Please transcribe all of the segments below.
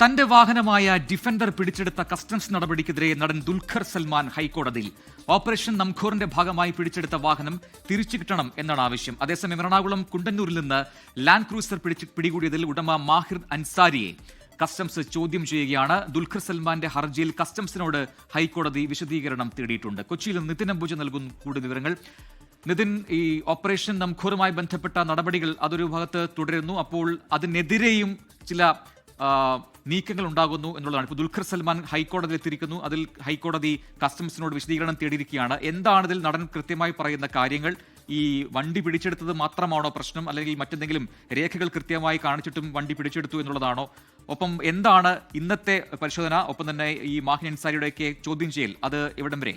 തന്റെ വാഹനമായ ഡിഫൻഡർ പിടിച്ചെടുത്ത കസ്റ്റംസ് നടപടിക്കെതിരെ നടൻ ദുൽഖർ സൽമാൻ ഹൈക്കോടതിയിൽ ഓപ്പറേഷൻ നംഖോറിന്റെ ഭാഗമായി പിടിച്ചെടുത്ത വാഹനം തിരിച്ചു കിട്ടണം എന്നാണ് ആവശ്യം. അതേസമയം എറണാകുളം കുണ്ടന്നൂരിൽ നിന്ന് ലാൻഡ് ക്രൂസർ പിടിച്ച് പിടികൂടിയതിൽ ഉടമ മാഹിർ അൻസാരിയെ കസ്റ്റംസ് ചോദ്യം ചെയ്യുകയാണ്. ദുൽഖർ സൽമാന്റെ ഹർജിയിൽ കസ്റ്റംസിനോട് ഹൈക്കോടതി വിശദീകരണം തേടിയിട്ടുണ്ട്. കൊച്ചിയിൽ നിതിൻ അംബുജ നൽകുന്ന കൂടുതൽ വിവരങ്ങൾ. നിതിൻ ഈ ഓപ്പറേഷൻ നംഖോറുമായി ബന്ധപ്പെട്ട നടപടികൾ അതൊരു ഭാഗത്ത് തുടരുന്നു. അപ്പോൾ അതിനെതിരെയും ചില നീക്കങ്ങൾ ഉണ്ടാകുന്നു എന്നുള്ളതാണ്. ഇപ്പോൾ ദുൽഖർ സൽമാൻ ഹൈക്കോടതിയിൽ എത്തിയിരിക്കുന്നു. അതിൽ ഹൈക്കോടതി കസ്റ്റംസിനോട് വിശദീകരണം തേടിയിരിക്കുകയാണ്. എന്താണ് ഇതിൽ നടൻ കൃത്യമായി പറയുന്ന കാര്യങ്ങൾ? ഈ വണ്ടി പിടിച്ചെടുത്തത് മാത്രമാണോ പ്രശ്നം? അല്ലെങ്കിൽ മറ്റെന്തെങ്കിലും രേഖകൾ കൃത്യമായി കാണിച്ചിട്ടും വണ്ടി പിടിച്ചെടുത്തു എന്നുള്ളതാണോ? ഒപ്പം എന്താണ് ഇന്നത്തെ പരിശോധന? ഒപ്പം തന്നെ ഈ മാഹിൻ അൻസാരിയുടെയൊക്കെ ചോദ്യം ചെയ്യൽ. അത് എവിടം വരെ?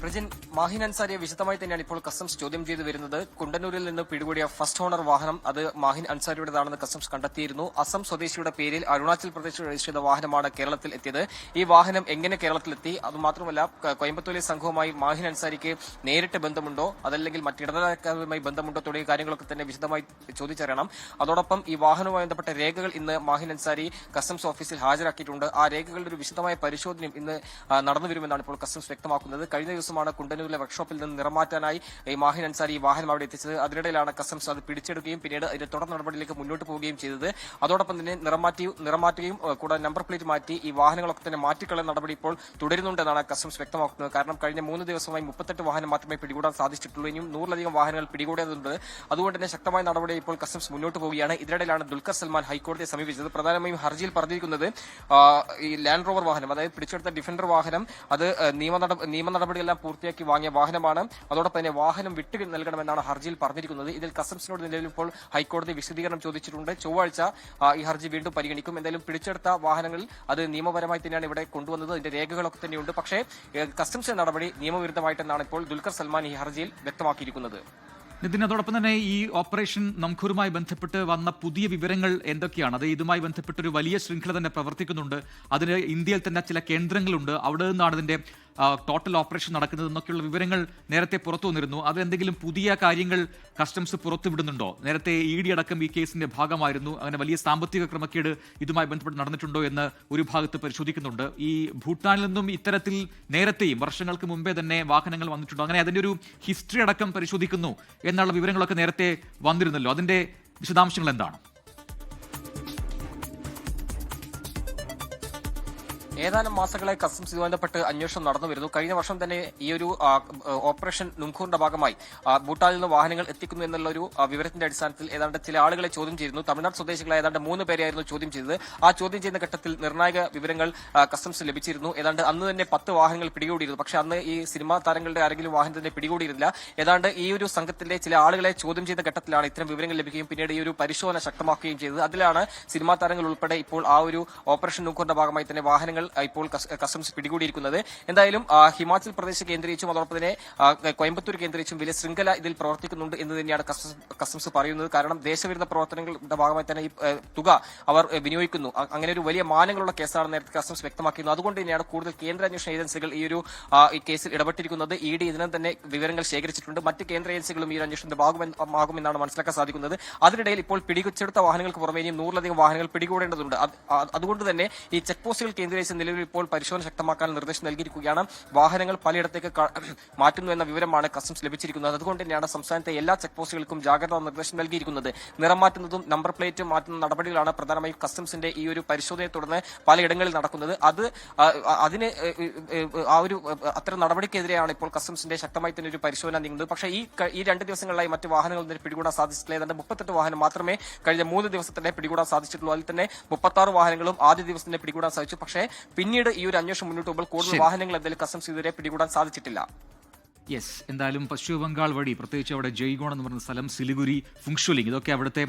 പ്രജിൻ മാഹിൻ അൻസാരിയെ വിശദമായി തന്നെയാണ് ഇപ്പോൾ കസ്റ്റംസ് ചോദ്യം ചെയ്തു വരുന്നത്. കുണ്ടന്നൂരിൽ നിന്ന് പിടികൂടിയ ഫസ്റ്റ് ഓണർ വാഹനം അത് മാഹിൻ അൻസാരിയുടേതാണെന്ന് കസ്റ്റംസ് കണ്ടെത്തിയിരുന്നു. അസം സ്വദേശിയുടെ പേരിൽ അരുണാചൽ പ്രദേശിൽ രജിസ്റ്റർ ചെയ്ത വാഹനമാണ് കേരളത്തിൽ എത്തിയത്. ഈ വാഹനം എങ്ങനെ കേരളത്തിലെത്തി? അതുമാത്രമല്ല കോയമ്പത്തൂരിലെ സംഘവുമായി മാഹിൻ അൻസാരിക്ക് നേരിട്ട് ബന്ധമുണ്ടോ? അതല്ലെങ്കിൽ മറ്റിടനിലക്കാരുമായി ബന്ധമുണ്ടോ? തുടങ്ങിയ കാര്യങ്ങളൊക്കെ തന്നെ വിശദമായി ചോദിച്ചറിയണം. അതോടൊപ്പം ഈ വാഹനവുമായി ബന്ധപ്പെട്ട രേഖകൾ ഇന്ന് മാഹിൻ അൻസാരി കസ്റ്റംസ് ഓഫീസിൽ ഹാജരാക്കിയിട്ടുണ്ട്. ആ രേഖകളുടെ ഒരു വിശദമായ പരിശോധനയും ഇന്ന് നടന്നുവരുമെന്നാണ് നടന്നു വരുമെന്നാണ് ഇപ്പോൾ കസ്റ്റംസ് വ്യക്തമാക്കുന്നത്. കഴിഞ്ഞ ദിവസമാണ് കുണ്ടന്നൂരിലെ വർക്ക്ഷോപ്പിൽ നിന്ന് നിറമാറ്റാനായി ഈ മാഹിൻ അൻസാരി ഈ വാഹനം അവിടെ എത്തിച്ചത്. അതിനിടയിലാണ് കസ്റ്റംസ് അത് പിടിച്ചെടുക്കുകയും പിന്നീട് അതിന്റെ തുടർ നടപടിയിലേക്ക് മുന്നോട്ട് പോവുകയും ചെയ്തത്. അതോടൊപ്പം തന്നെ നിറമാറ്റി നിറമാറ്റുകയും കൂടാതെ നമ്പർ പ്ലേറ്റ് മാറ്റി ഈ വാഹനങ്ങളൊക്കെ തന്നെ മാറ്റിക്കളയുന്ന നടപടി ഇപ്പോൾ തുടരുന്നുണ്ടെന്നാണ് കസ്റ്റംസ് വ്യക്തമാക്കുന്നത്. കാരണം കഴിഞ്ഞ മൂന്ന് ദിവസമായി മുപ്പത്തെട്ട് വാഹനം മാത്രമേ പിടികൂടാൻ സാധിച്ചിട്ടുള്ളൂ. ഇനിയും നൂറിലധികം വാഹനങ്ങൾ പിടികൂടേണ്ടതുണ്ട് അതുകൊണ്ട് തന്നെ ശക്തമായ നടപടി ഇപ്പോൾ കസ്റ്റംസ് മുന്നോട്ട് പോവുകയാണ്. ഇതിനിടയിലാണ് ദുൽഖർ സൽമാൻ ഹൈക്കോടതിയെ സമീപിച്ചത്. പ്രധാനമായും ഹർജിയിൽ പറഞ്ഞിരിക്കുന്നത് ഈ ലാൻഡ് റോവർ വാഹനം അതായത് പിടിച്ചെടുത്ത ഡിഫൻഡർ വാഹനം അത് നിയമ നിയമ നടപടികളെല്ലാം പൂർത്തിയാക്കി വാങ്ങിയ വാഹനമാണ്. അതോടൊപ്പം തന്നെ വാഹനം വിട്ടു നൽകണമെന്നാണ് ഹർജിയിൽ പറഞ്ഞിരിക്കുന്നത്. ഇതിൽ കസ്റ്റംസിനോട് നിലവിൽ ഇപ്പോൾ ഹൈക്കോടതി വിശദീകരണം ചോദിച്ചിട്ടുണ്ട്. ചൊവ്വാഴ്ച ഈ ഹർജി വീണ്ടും പരിഗണിക്കും. എന്തായാലും പിടിച്ചെടുത്ത വാഹനങ്ങളിൽ അത് നിയമപരമായി തന്നെയാണ് ഇവിടെ കൊണ്ടുവന്നത്. അതിന്റെ രേഖകളൊക്കെ തന്നെയുണ്ട്. പക്ഷേ കസ്റ്റംസ് നടപടി നിയമവിരുദ്ധമായിട്ടെന്നാണ് ഇപ്പോൾ ദുൽഖർ സൽമാൻ ഈ ഹർജിയിൽ വ്യക്തമാക്കിയിരിക്കുന്നത്. നിതിൻ അതോടൊപ്പം തന്നെ ഈ ഓപ്പറേഷൻ നംഖൂറുമായി ബന്ധപ്പെട്ട് വന്ന പുതിയ വിവരങ്ങൾ എന്തൊക്കെയാണ്? അത് ഇതുമായി ബന്ധപ്പെട്ട് ഒരു വലിയ ശൃംഖല തന്നെ പ്രവർത്തിക്കുന്നുണ്ട്. അതിന് ഇന്ത്യയിൽ തന്നെ ചില കേന്ദ്രങ്ങളുണ്ട്. അവിടെ നിന്നാണ് ഇതിന്റെ ടോട്ടൽ ഓപ്പറേഷൻ നടക്കുന്നത് എന്നൊക്കെയുള്ള വിവരങ്ങൾ നേരത്തെ പുറത്തു വന്നിരുന്നു. അത് എന്തെങ്കിലും പുതിയ കാര്യങ്ങൾ കസ്റ്റംസ് പുറത്തുവിടുന്നുണ്ടോ നേരത്തെ ഇ ഡി അടക്കം ഈ കേസിന്റെ ഭാഗമായിരുന്നു. അങ്ങനെ വലിയ സാമ്പത്തിക ക്രമക്കേട് ഇതുമായി ബന്ധപ്പെട്ട് നടന്നിട്ടുണ്ടോ എന്ന് ഒരു ഭാഗത്ത് പരിശോധിക്കുന്നുണ്ട്. ഈ ഭൂട്ടാനിൽ നിന്നും ഇത്തരത്തിൽ നേരത്തെയും വർഷങ്ങൾക്ക് മുമ്പേ തന്നെ വാഹനങ്ങൾ വന്നിട്ടുണ്ടോ. അങ്ങനെ അതിന്റെ ഒരു ഹിസ്റ്ററി അടക്കം പരിശോധിക്കുന്നു എന്നുള്ള വിവരങ്ങളൊക്കെ നേരത്തെ വന്നിരുന്നല്ലോ. അതിന്റെ വിശദാംശങ്ങൾ എന്താണ്? ഏതാനും മാസങ്ങളായി കസ്റ്റംസ് ഇതുമായി അന്വേഷണം നടന്നു വരുന്നു കഴിഞ്ഞ വർഷം തന്നെ ഈ ഒരു ഓപ്പറേഷൻ നുംഖൂറിന്റെ ഭാഗമായി ഭൂട്ടാനിൽ നിന്ന് വാഹനങ്ങൾ എത്തിക്കുന്നു എന്നുള്ള ഒരു വിവരത്തിന്റെ അടിസ്ഥാനത്തിൽ ഏതാണ്ട് ചില ആളുകളെ ചോദ്യം ചെയ്തിരുന്നു. തമിഴ്നാട് സ്വദേശികളായ ഏതാണ്ട് മൂന്ന് പേരെയായിരുന്നു ചോദ്യം ചെയ്തത്. ആ ചോദ്യം ചെയ്യുന്ന ഘട്ടത്തിൽ നിർണായക വിവരങ്ങൾ കസ്റ്റംസ് ലഭിച്ചിരുന്നു. ഏതാണ്ട് അന്ന് തന്നെ പത്ത് വാഹനങ്ങൾ പിടികൂടിയിരുന്നു. പക്ഷേ അന്ന് ഈ സിനിമാ താരങ്ങളുടെ ആരെങ്കിലും വാഹനത്തിനെ പിടികൂടിയിരുന്നില്ല. ഏതാണ്ട് ഈ ഒരു സംഘത്തിലെ ചില ആളുകളെ ചോദ്യം ചെയ്ത ഘട്ടത്തിലാണ് ഇത്തരം വിവരങ്ങൾ ലഭിക്കുകയും പിന്നീട് ഈ ഒരു പരിശോധന ശക്തമാക്കുകയും ചെയ്തത്. അതിലാണ് സിനിമാ താരങ്ങൾ ഉൾപ്പെടെ ഇപ്പോൾ ആ ഒരു ഓപ്പറേഷൻ നൂക്കറിന്റെ ഭാഗമായി തന്നെ വാഹനങ്ങൾ ഇപ്പോൾ കസ്റ്റംസ് പിടികൂടിയിരിക്കുന്നത്. എന്തായാലും ഹിമാചൽ പ്രദേശ് കേന്ദ്രീകരിച്ചും അതോടൊപ്പം തന്നെ കോയമ്പത്തൂർ കേന്ദ്രീകരിച്ചും വലിയ ശൃംഖല ഇതിൽ പ്രവർത്തിക്കുന്നുണ്ട് എന്ന് തന്നെയാണ് കസ്റ്റംസ് പറയുന്നത്. കാരണം ദേശവിരുദ്ധ പ്രവർത്തനങ്ങളുടെ ഭാഗമായി തന്നെ ഈ തുക അവർ വിനിയോഗിക്കുന്നു. അങ്ങനെ ഒരു വലിയ മാനങ്ങളുള്ള കേസാണ് നേരത്തെ കസ്റ്റംസ് വ്യക്തമാക്കിയിരുന്നത് അതുകൊണ്ട് തന്നെയാണ് കൂടുതൽ കേന്ദ്ര അന്വേഷണ ഏജൻസികൾ ഈ ഒരു കേസിൽ ഇടപെട്ടിരിക്കുന്നത്. ഇ ഡി ഇതിനും തന്നെ വിവരങ്ങൾ ശേഖരിച്ചിട്ടുണ്ട്. മറ്റ് കേന്ദ്ര ഏജൻസികളും ഈ ഒരു അന്വേഷണത്തിന്റെ ഭാഗമാകുമെന്നാണ് മനസ്സിലാക്കാൻ സാധിക്കുന്നത്. അതിനിടയിൽ ഇപ്പോൾ പിടിച്ചെടുത്ത വാഹനങ്ങൾക്ക് പുറമേ ഇനിയും നൂറിലധികം വാഹനങ്ങൾ പിടികൂടേണ്ടതുണ്ട്. അതുകൊണ്ട് തന്നെ ഈ ചെക്ക് പോസ്റ്റുകൾ കേന്ദ്രീകരിച്ച് നിലവിൽ ഇപ്പോൾ പരിശോധന ശക്തമാക്കാൻ നിർദ്ദേശം നൽകിയിരിക്കുകയാണ്. വാഹനങ്ങൾ പലയിടത്തേക്ക് മാറ്റുന്നു എന്ന വിവരമാണ് കസ്റ്റംസ് ലഭിച്ചിരിക്കുന്നത്. അതുകൊണ്ട് തന്നെയാണ് സംസ്ഥാനത്തെ എല്ലാ ചെക്ക് പോസ്റ്റുകൾക്കും ജാഗ്രതാ നിർദ്ദേശം നൽകിയിരിക്കുന്നത്. നിറം മാറ്റുന്നതും നമ്പർ പ്ലേറ്റ് മാറ്റുന്ന നടപടികളാണ് പ്രധാനമായും കസ്റ്റംസിന്റെ ഈ ഒരു പരിശോധനയെ തുടർന്ന് പലയിടങ്ങളിൽ നടക്കുന്നത്. അത് അതിന് ആ ഒരു അത്തരം നടപടിക്കെതിരെയാണ് ഇപ്പോൾ കസ്റ്റംസിന്റെ ശക്തമായി തന്നെ ഒരു പരിശോധന നീങ്ങുന്നത്. പക്ഷേ ഈ ഈ രണ്ട് ദിവസങ്ങളിലായി മറ്റ് വാഹനങ്ങൾ പിടികൂടാൻ സാധിച്ചിട്ടില്ല. ഏതാണ്ട് മുപ്പത്തെട്ട് വാഹനം മാത്രമേ കഴിഞ്ഞ മൂന്ന് ദിവസത്തിന്റെ പിടികൂടാൻ സാധിച്ചിട്ടുള്ളൂ. അതിൽ തന്നെ മുപ്പത്താറ് വാഹനങ്ങളും ആദ്യ ദിവസം തന്നെ പിടികൂടാൻ സാധിച്ചു. പക്ഷേ പിന്നീട് ഈ ഒരു അന്വേഷണം മുന്നോട്ട് പോകുമ്പോൾ കൂടുതൽ. വാഹനങ്ങൾ എന്തായാലും കസ്റ്റംസ് ഇതുവരെ പിടികൂടാൻ സാധിച്ചിട്ടില്ല യെസ് എന്തായാലും പശ്ചിമ ബംഗാൾ വഴി പ്രത്യേകിച്ച് അവിടെ ജയ്ഗോൺ എന്ന് പറയുന്ന സ്ഥലം സിലിഗുരി ഫുങ്ഷുലിംഗ് ഇതൊക്കെ അവിടുത്തെ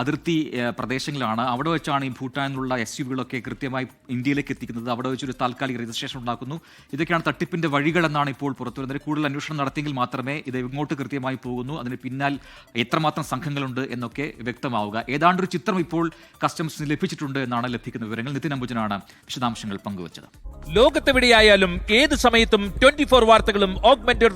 അതിർത്തി പ്രദേശങ്ങളാണ്. അവിടെ വെച്ചാണ് ഈ ഭൂട്ടാനിലുള്ള എസ് യുവികളൊക്കെ കൃത്യമായി ഇന്ത്യയിലേക്ക് എത്തിക്കുന്നത്. അവിടെ വെച്ചൊരു താൽക്കാലിക രജിസ്ട്രേഷൻ ഉണ്ടാക്കുന്നു. ഇതൊക്കെയാണ് തട്ടിപ്പിന്റെ വഴികളെന്നാണ് ഇപ്പോൾ പുറത്തു വരുന്നത് കൂടുതൽ അന്വേഷണം നടത്തിയെങ്കിൽ മാത്രമേ ഇത് ഇങ്ങോട്ട് കൃത്യമായി പോകുന്നു. അതിന് പിന്നാൽ എത്രമാത്രം സംഘങ്ങളുണ്ട് എന്നൊക്കെ വ്യക്തമാവുക. ഏതാണ്ടൊരു ചിത്രം ഇപ്പോൾ കസ്റ്റംസിന് ലഭിച്ചിട്ടുണ്ട് എന്നാണ് ലഭിക്കുന്ന വിവരങ്ങൾ. നിതിൻ അംബുജനാണ് വിശദാംശങ്ങൾ പങ്കുവച്ചത്. ലോകത്തെവിടെയായാലും ഏത് സമയത്തും ട്വന്റി ഫോർ വാർത്തകളും ഓഗ്മെന്റഡ്